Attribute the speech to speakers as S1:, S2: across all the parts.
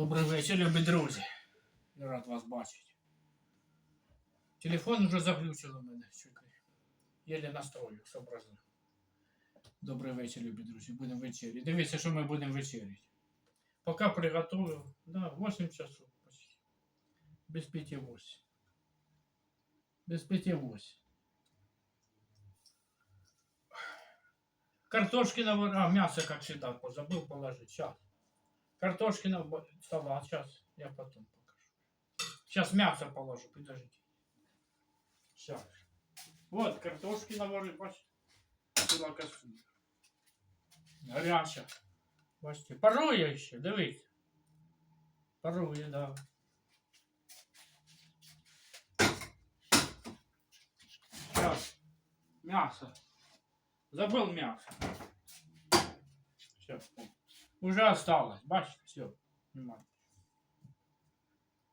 S1: Добрий вечір, любі друзі. Я рад вас бачити. Телефон вже заглючив у мене чуть не. Єлі настрою, сообразив. Добрий вечір, любі друзі. Будемо вечеряти. Дивіться, що ми будемо вечеряти. Поки приготую. Да, 8 часов почти. Без пяти 8. Без пяти 8. Картошки на А, мясо, как всегда, забыл положить. Сейчас. Картошки на бо- салат. Сейчас. Я потом покажу. Сейчас мясо положу. Подождите. Сейчас. Вот, картошки наварили, бачите? Ціла кастрюля. Гаряча. Бачите, парує ще, дивіться. Парує, да. Сейчас. Мясо. Забыл мясо. Все. Уже осталось. Бачите, все. Немає.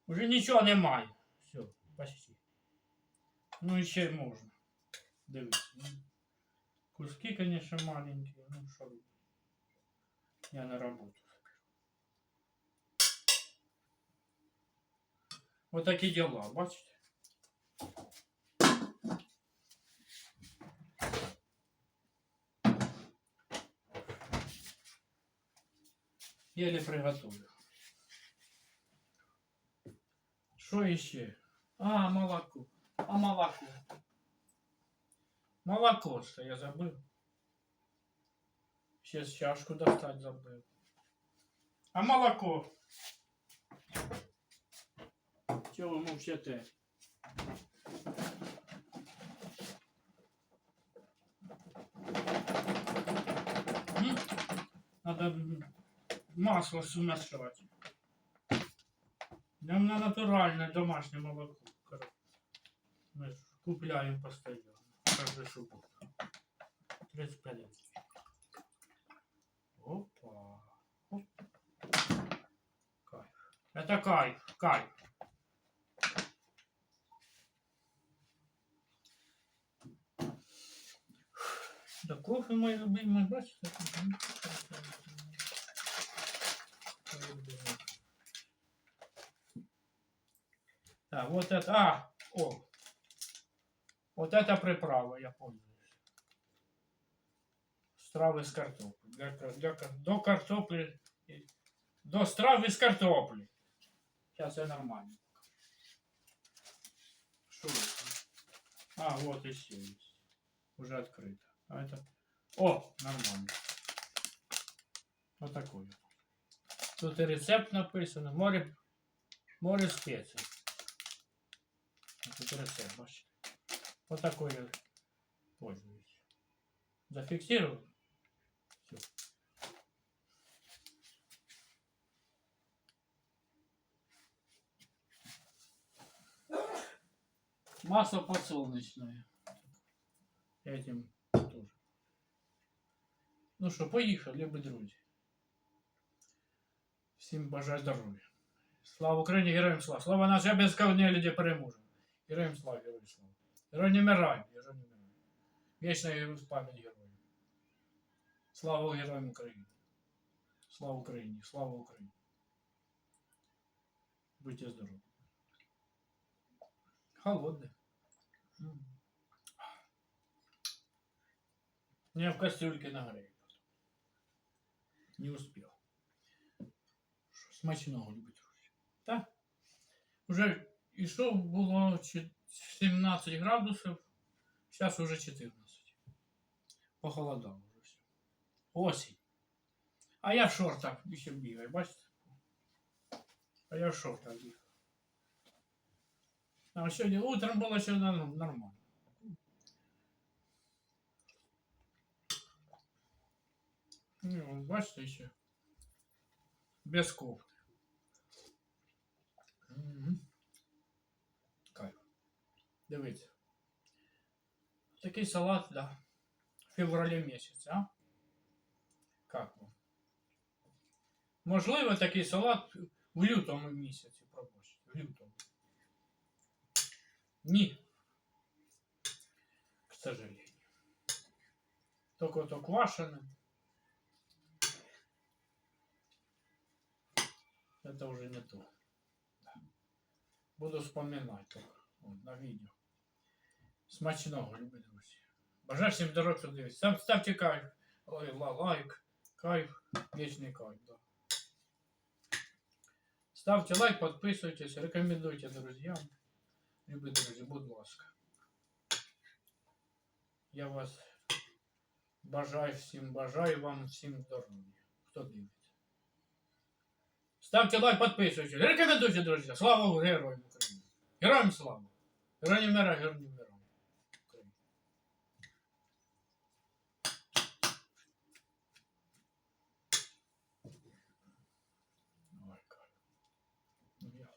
S1: Уже нічого немає. Все, почти. Ну і ще можна. Дивіться. ну. Куски, конечно, маленькие. Ну що робити? Я на роботу. Вот такі дела, бачите? Еле приготовлю. Что еще? А, молоко. А молоко. Молоко, что я забыл. Сейчас чашку достать забыл. А молоко? Чего вы молчите? Надо масло смешивать. Нам на натуральное домашнее молоко. Мы купляем постоянно. Каждую субботу. 35 лет. Опа. Оп. Кайф. Это кайф. Кайф. Да кофе мой любимый, бачите? Так, вот это, а, о, вот это приправа, я пользуюсь. Страви з картоплі. Для, кар- для, кар- до картоплі, і- до страви з картоплі. Сейчас я нормально. Что это? А, вот еще есть. Уже открыто. А это... О, нормально. Вот такой. Тут и рецепт написано. Море, море специй. А Тут рецепт, бачите. Вот такой я пользуюсь. Зафиксировал. Всё. Масло подсолнечное. Этим тоже. Ну що, поїхали, любі друзі. Всім бажаю здоров'я. Слава Україні, героям слава. Слава нашій безкровні люди переможемо. Героям слава, героям слава. Герой не вмирай, герой не вмирай. Вічна пам'ять героям. Слава героям України. Слава Україні, слава Україні. Будьте здорові. Холодне. М. Я в кастрюльке нагрею. Не успел. Що, Смачного, любить друзі. Так. Уже ішов було чи- 17 градусів, зараз уже 14. Похолодало вже все. Осінь. А я в шортах ще бігаю, бачите? А я в шортах бігаю. А сьогодні утром було ще норм- нормально. Ну, бачите ще. Без кофти. Дивіться. Такий салат для февраля місяця, а? Как вам? Можливо, такий салат в лютому місяці пробачте. В лютому. Ні. К сожалению. Только то квашене. Это уже не то. Да. Буду вспоминать только. От, на відео. Смачного, любі друзі. Бажаю всім здоров'я, хто дивиться. Сам ставте кайф. Ой, ла- лайк. Кайф. Вічний кайф, да. Ставте лайк, підписуйтесь, рекомендуйте друзьям. Любі друзі, будь ласка. Я вас бажаю всім, бажаю вам всім здоров'я. Хто дивиться. Ставте лайк, підписуйтесь. Рекомендуйте, друзі. Слава героям України. Героям слава. Героям мира, героям мира. України. Ой, как. Ну, я-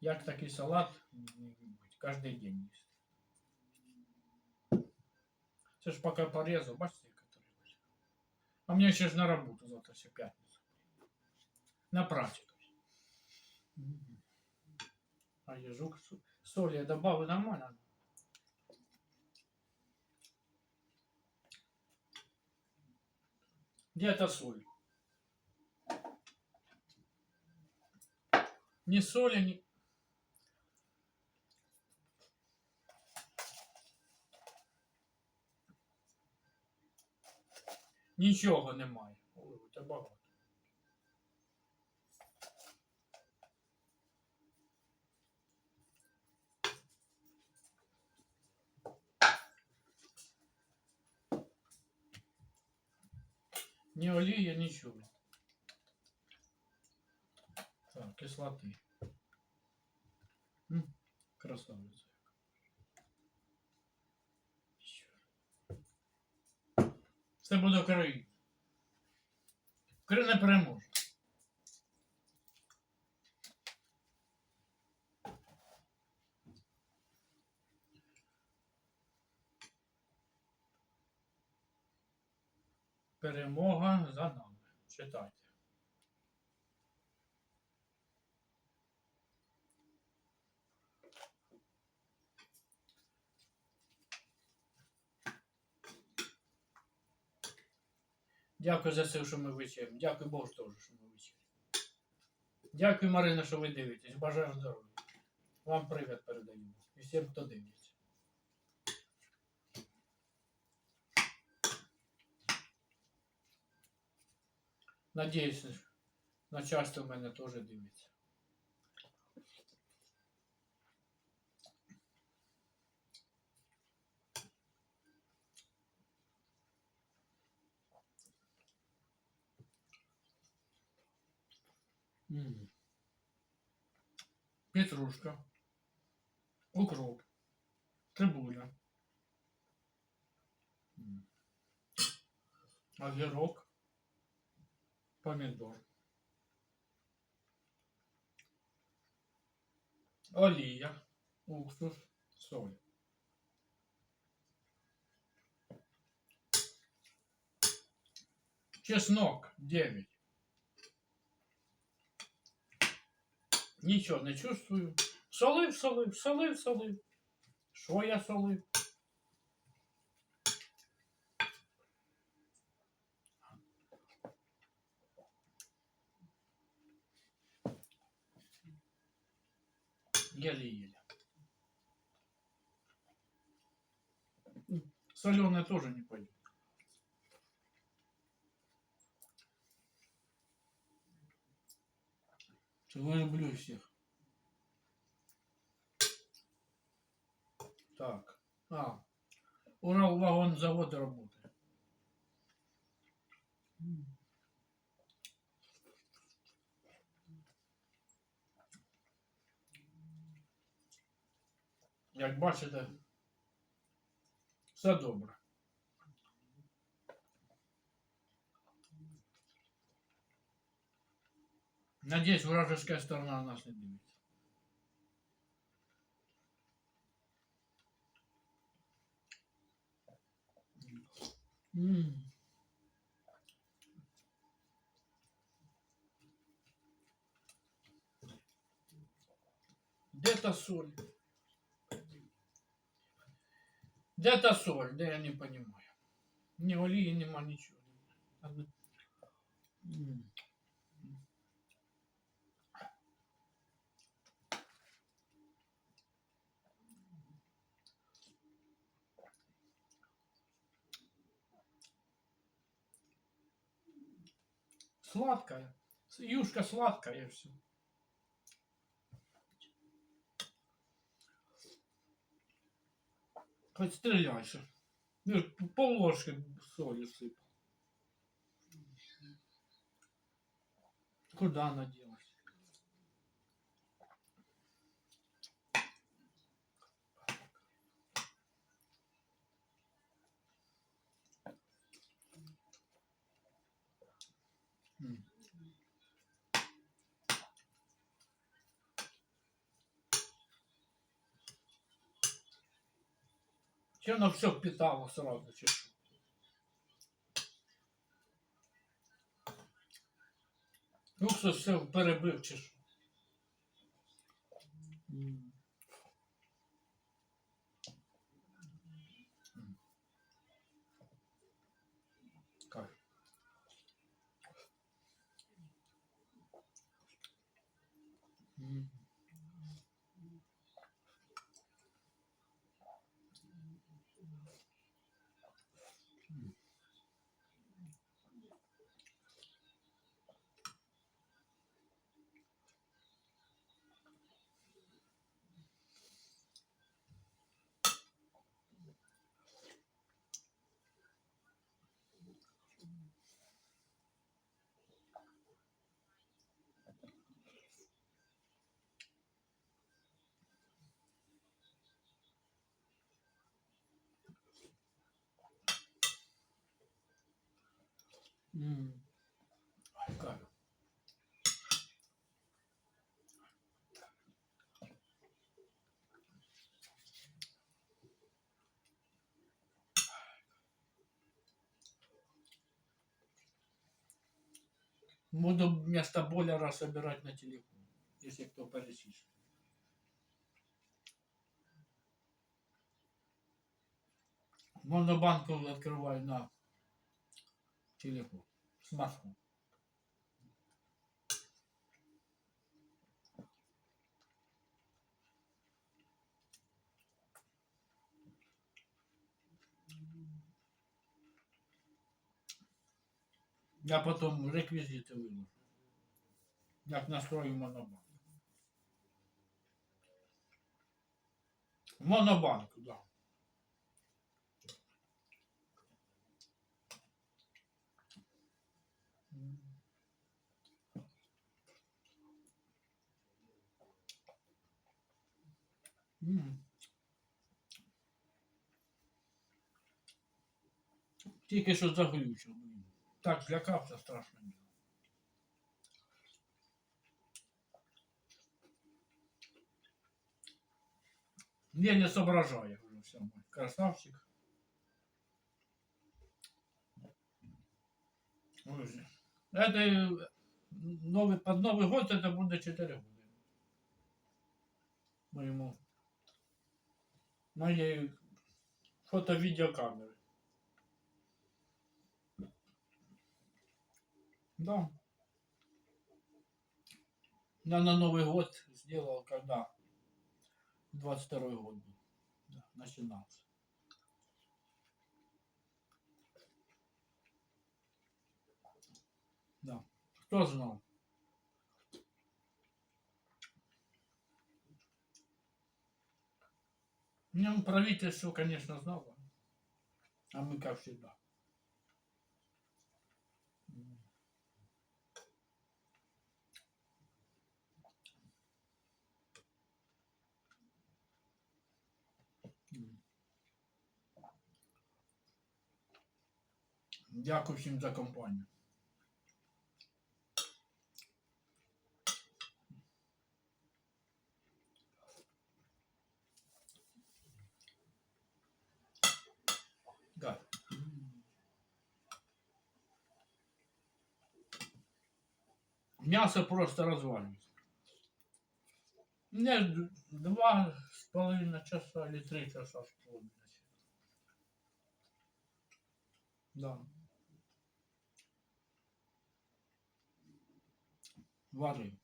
S1: Як такий салат не любить, кожен день їсти. Це ж поки порезал, бачите, яка тарілочка. А мне ще ж на роботу завтра ще п'ятниця. На практику. А ежук с- соли я добавлю нормально. Где эта соль? Ни соли, ни... Нічого немає. Ой, це багато. Ні олії, нічого. Так, кислоты. М -м, красавиця. Це буде в країні. Не переможе. Перемога за нами. Читайте. Дякую за все, що ми вечеряємо. Дякую Богу теж, що ми вечеряємо. Дякую, Марина, що ви дивитесь. Бажаю здоров'я. Вам привіт передаю. І всім, хто дивиться. Надіюсь, начальство мене теж дивиться. М. Петрушка, укроп, цибуля, огірок, помідор, олія, уксус, соль. Чеснок 9. Нічого не чувствую. Солив, солив, солив, солив. Що я солив? Соленое тоже не пойдет. Чего я люблю всех. Так. А. Урал вагон завод работает. Як бачите, все добре. Надеюсь, вражеская сторона нас не дивиться. М. Де соль? Где та соль? Да я не понимаю. не Ни не нема, ничего. Сладкая. Юшка сладкая все. Хоть стреляйся. Ну, пол ложки соли сыпал. Куда она Че она все впитала сразу, чешу. Уксус все перебив чи що. М. Ай, кайф. Буду вместо бойлера собирать на телефон, если кто полетит. Монобанку открываю на телефон, смартфон. Я потом реквизиты выложу. Як настрою монобанк. Монобанк, да. Тільки що заглючив. Так злякався страшно. Я не соображаю уже все. мой Красавчик. Это э, новый, под Новый год это будет 4 года. Моему. Моей фото-видеокамеры. Да. Я на Новый год сделал, когда 22 год был. Да, начинался. Да. Кто знал? Ну, правительство, конечно, знало. А мы, как всегда. Дякую всім за компанію. Да. Мясо просто разваливается. Мне два с половиной часа или три часа половиной. Да. Варим.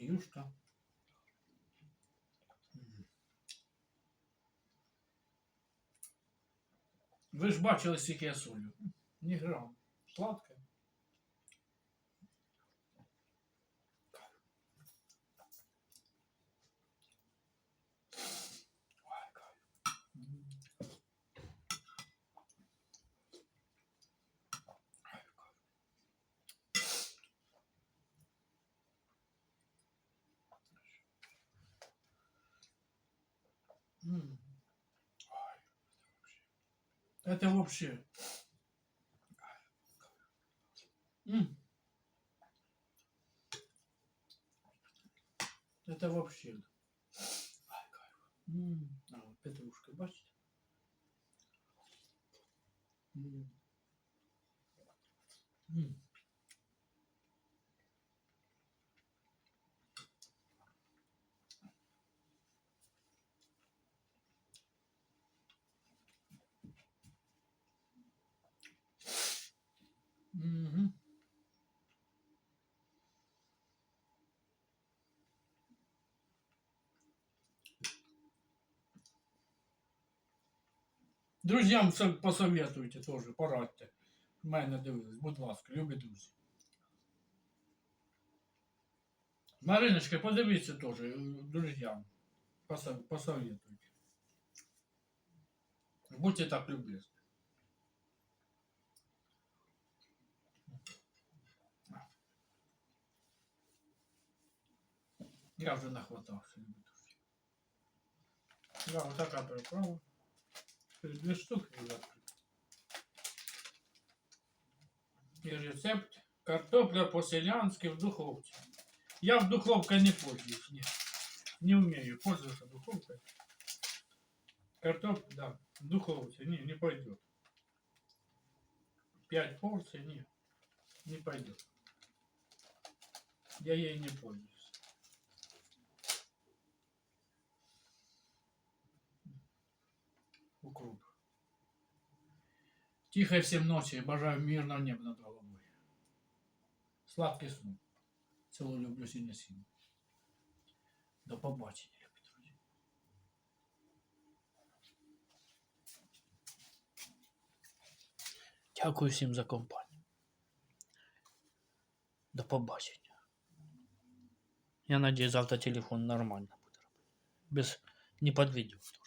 S1: Юшка. Ви ж бачили, скільки я солю. Ні грам. Сладке. Это вообще. Это вообще. А, петрушка, бачите? Мгм. Друзям все посоветуйте теж, порадьте. В мене дивились, будь ласка, любі друзі. Мариночка, подивіться теж, е, друзьям. Посо- Посоветуйте. Будьте так любезны. Я вже нахватався, любі друзі. Да, вот така приправа. Дві штуки вже відкрито. І рецепт картопля по-селянски в духовці. Я в духовкой не пользуюсь, не, не умею пользоваться духовкой. Картоп, да, в духовке, не, не пойдет. Пять порций, не, не пойдет. Я ей не пользуюсь. Укроп. Тихой всем ночи, бажаю мирного неба над головой. Сладкий сон. Цілу люблю сильно сильно. До побачення, любі друзі. Дякую всім за компанію. До побачення. Я надеюсь, завтра телефон нормально буде робити. Без не під відео теж.